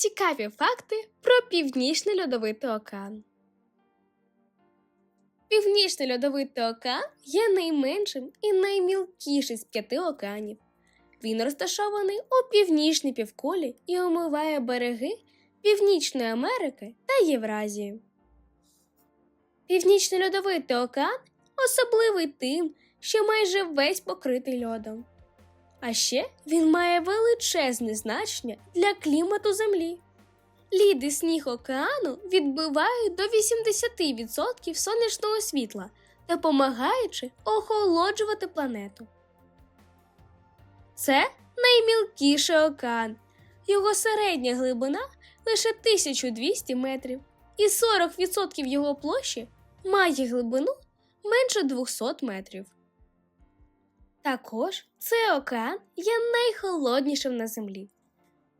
Цікаві факти про Північний льодовитий океан. Північний льодовитий океан є найменшим і наймілкіший з п'яти океанів. Він розташований у північній півкулі і омиває береги Північної Америки та Євразії. Північний льодовитий океан особливий тим, що майже весь покритий льодом. А ще він має величезне значення для клімату Землі. Лід і сніг океану відбивають до 80% сонячного світла, допомагаючи охолоджувати планету. Це наймілкіший океан. Його середня глибина лише 1200 метрів, і 40% його площі має глибину менше 200 метрів. Також цей океан є найхолоднішим на землі.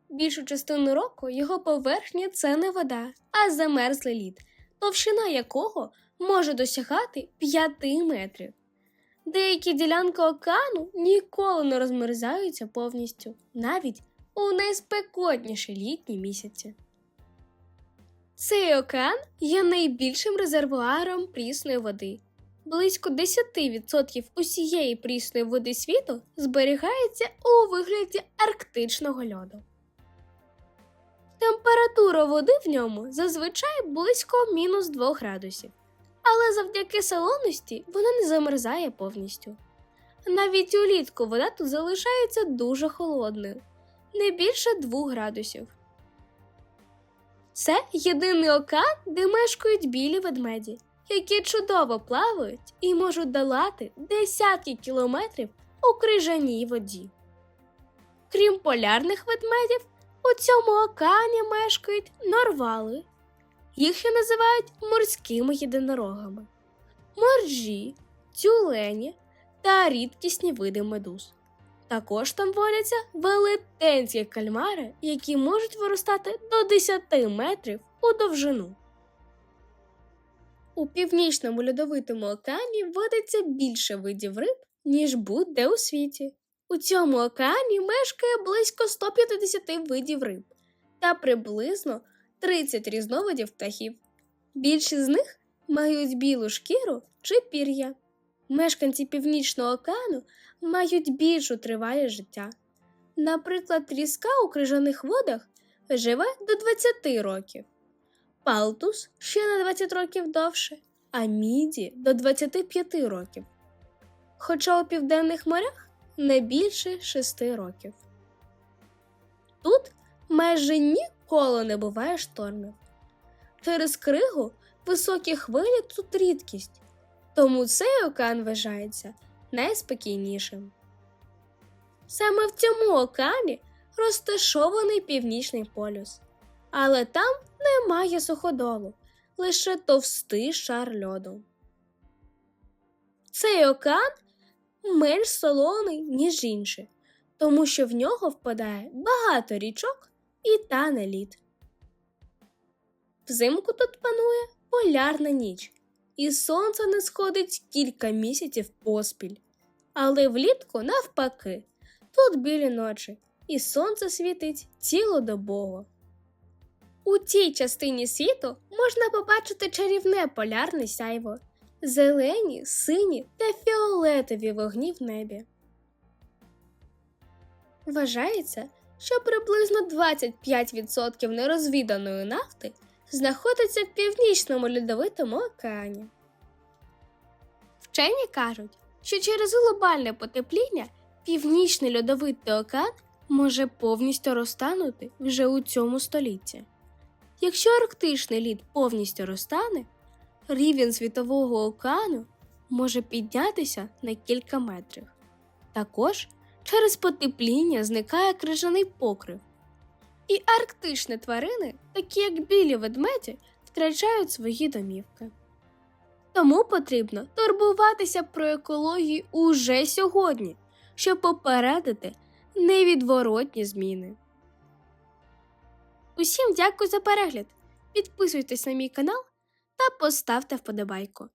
Більшу частину року його поверхня це не вода, а замерзлий лід, товщина якого може досягати 5 метрів. Деякі ділянки океану ніколи не розмерзаються повністю, навіть у найспекотніші літні місяці. Цей океан є найбільшим резервуаром прісної води. Близько 10% усієї прісної води світу зберігається у вигляді арктичного льоду. Температура води в ньому зазвичай близько мінус 2 градусів, але завдяки солоності вона не замерзає повністю. Навіть улітку вода тут залишається дуже холодною, не більше 2 градусів. Це єдиний океан, де мешкають білі ведмеді, які чудово плавають і можуть долати десятки кілометрів у крижаній воді. Крім полярних ведмедів, у цьому океані мешкають норвали. Їх ще називають морськими єдинорогами, моржі, тюлені та рідкісні види медуз. Також там водяться велетенські кальмари, які можуть виростати до 10 метрів у довжину. У північному льодовитому океані водиться більше видів риб, ніж будь-де у світі. У цьому океані мешкає близько 150 видів риб та приблизно 30 різновидів птахів. Більшість з них мають білу шкіру чи пір'я. Мешканці Північного океану мають більшу тривалість життя. Наприклад, тріска у крижаних водах живе до 20 років, палтус ще на 20 років довше, а міді до 25 років. Хоча у південних морях не більше 6 років. Тут майже ніколи не буває штормів. Через кригу високі хвилі тут рідкість, тому цей океан вважається найспокійнішим. Саме в цьому океані розташований північний полюс, але там немає суходолу, лише товстий шар льоду. Цей океан менш солоний, ніж інші, тому що в нього впадає багато річок і тане лід. Взимку тут панує полярна ніч, і сонце не сходить кілька місяців поспіль. Але влітку, навпаки, тут білі ночі, і сонце світить цілодобово. У цій частині світу можна побачити чарівне полярне сяйво, зелені, сині та фіолетові вогні в небі. Вважається, що приблизно 25% нерозвіданої нафти знаходиться в північному льодовитому океані. Вчені кажуть, що через глобальне потепління північний льодовитий океан може повністю розтанути вже у цьому столітті. Якщо арктичний лід повністю розтане, рівень світового океану може піднятися на кілька метрів. Також через потепління зникає крижаний покрив. І арктичні тварини, такі як білі ведмеді, втрачають свої домівки. Тому потрібно турбуватися про екологію уже сьогодні, щоб попередити невідворотні зміни. Усім дякую за перегляд. Підписуйтесь на мій канал та поставте вподобайку.